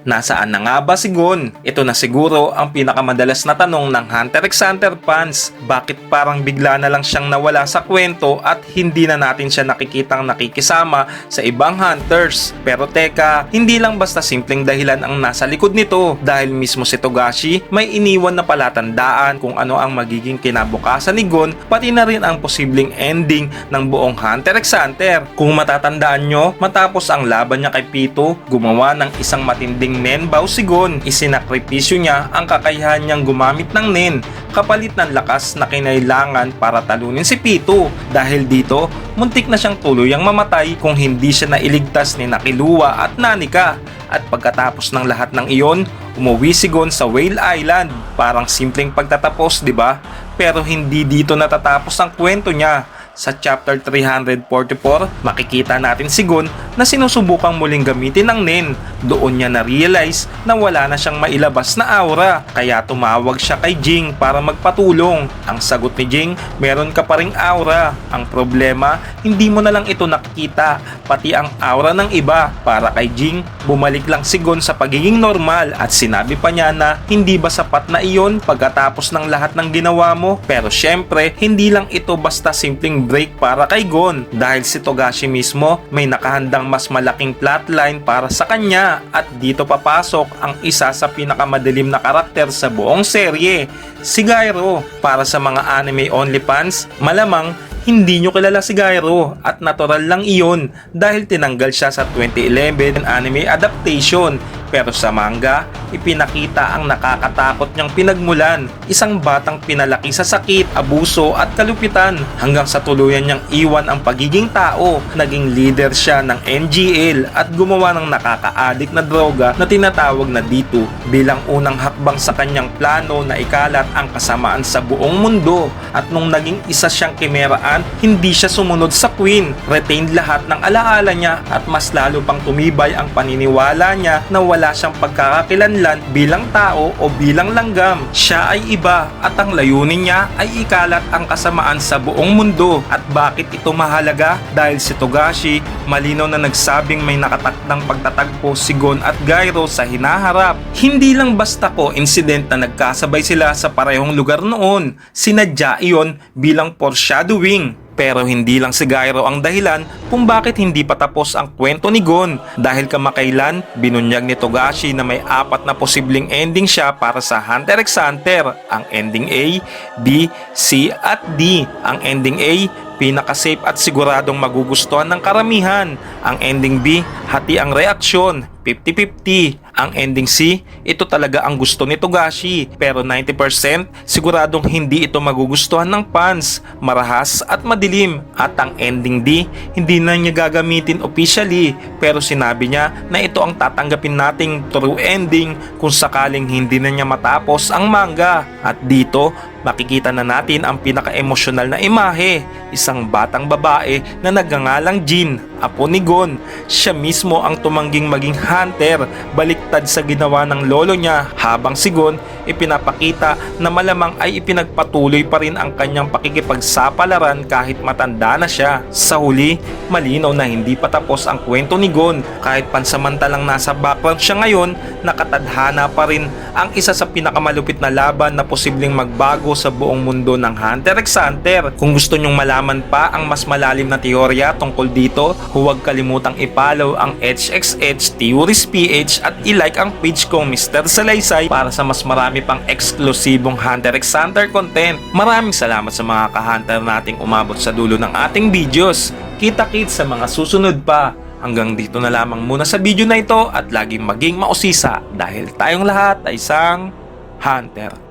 Nasaan na nga ba si Gon? Ito na siguro ang pinakamadalas na tanong ng Hunter x Hunter fans. Bakit parang bigla na lang siyang nawala sa kwento at hindi na natin siya nakikitang nakikisama sa ibang hunters? Pero teka, hindi lang basta simpleng dahilan ang nasa likod nito dahil mismo si Togashi may iniwan na palatandaan kung ano ang magiging kinabukasan ni Gon pati na rin ang posibleng ending ng buong Hunter x Hunter. Kung matatandaan nyo, matapos ang laban niya kay Pito, gumawa ng isang matinding Nenbao si Gon. Isinakripisyo niya ang kakayahan niyang gumamit ng Nen kapalit ng lakas na kinailangan para talunin si Pito. Dahil dito, muntik na siyang tuluyang mamatay kung hindi siya nailigtas ni Nakiluwa at Nanika. At pagkatapos ng lahat ng iyon, umuwi si Gon sa Whale Island. Parang simpleng pagtatapos, di ba? Pero hindi dito natatapos ang kwento niya. Sa chapter 344, makikita natin si Gon na sinusubukang muling gamitin ng Nen. Doon niya na-realize na wala na siyang mailabas na aura, kaya tumawag siya kay Jing para magpatulong. Ang sagot ni Jing, meron ka pa ring aura. Ang problema, hindi mo na lang ito nakikita, pati ang aura ng iba. Para kay Jing, bumalik lang si Gon sa pagiging normal at sinabi pa niya na hindi ba sapat na iyon pagkatapos ng lahat ng ginawa mo? Pero syempre, hindi lang ito basta simpleng break para kay Gon. Dahil si Togashi mismo may nakahandang mas malaking plotline para sa kanya. At dito papasok ang isa sa pinakamadilim na karakter sa buong serye, si Gyro. Para sa mga anime only fans, malamang hindi nyo kilala si Gyro at natural lang iyon dahil tinanggal siya sa 2011 anime adaptation pero sa manga, ipinakita ang nakakatakot niyang pinagmulan, isang batang pinalaki sa sakit, abuso at kalupitan hanggang sa tuluyan niyang iwan ang pagiging tao. Naging leader siya ng NGL at gumawa ng nakakaadik na droga na tinatawag na D2 bilang unang hakbang sa kanyang plano na ikalat ang kasamaan sa buong mundo. At nung naging isa siyang kimeraan, hindi siya sumunod sa Queen. Retained lahat ng alaala niya at mas lalo pang tumibay ang paniniwala niya na wala siyang pagkakakilanlan bilang tao o bilang langgam. Siya ay iba at ang layunin niya ay ikalat ang kasamaan sa buong mundo. At bakit ito mahalaga? Dahil si Togashi malinaw na nagsabing may nakatakdang pagtatagpo si Gon at Gyro sa hinaharap. Hindi lang basta ko incident na nagkasabay sila sa parehong lugar noon. Sinadya iyon bilang foreshadowing. Pero hindi lang si Gyro ang dahilan kung bakit hindi pa tapos ang kwento ni Gon dahil kamakailan binunyag ni Togashi na may apat na posibleng ending siya para sa Hunter x Hunter. Ang ending A, B, C at D. Ang ending A, pinaka-safe at siguradong magugustuhan ng karamihan. Ang ending B, hati ang reaksyon, 50-50. Ang ending C, ito talaga ang gusto ni Togashi. Pero 90% siguradong hindi ito magugustuhan ng fans. Marahas at madilim. At ang ending D, hindi na niya gagamitin officially. Pero sinabi niya na ito ang tatanggapin nating true ending kung sakaling hindi na niya matapos ang manga. At dito, makikita na natin ang pinaka-emosyonal na imahe. Isang batang babae na nagngangalang Jin, apo ni Gon. Siya mismo ang tumangging maging hunter, baliktad sa ginawa ng lolo niya habang si Gon ipinapakita na malamang ay ipinagpatuloy pa rin ang kanyang pakikipagsapalaran kahit matanda na siya. Sa huli, malinaw na hindi pa tapos ang kwento ni Gon. Kahit pansamantalang nasa background siya ngayon, nakatadhana pa rin ang isa sa pinakamalupit na laban na posibleng magbago sa buong mundo ng Hunter x Hunter. Kung gusto nyong malaman pa ang mas malalim na teorya tungkol dito, huwag kalimutang i-follow ang HXH Theories PH at i-like ang page kong Mr. Salaysay para sa mas marami pang eksklusibong Hunter x Hunter content. Maraming salamat sa mga ka-hunter nating umabot sa dulo ng ating videos. Kita-kits sa mga susunod pa. Hanggang dito na lamang muna sa video na ito at laging maging mausisa dahil tayong lahat ay isang Hunter.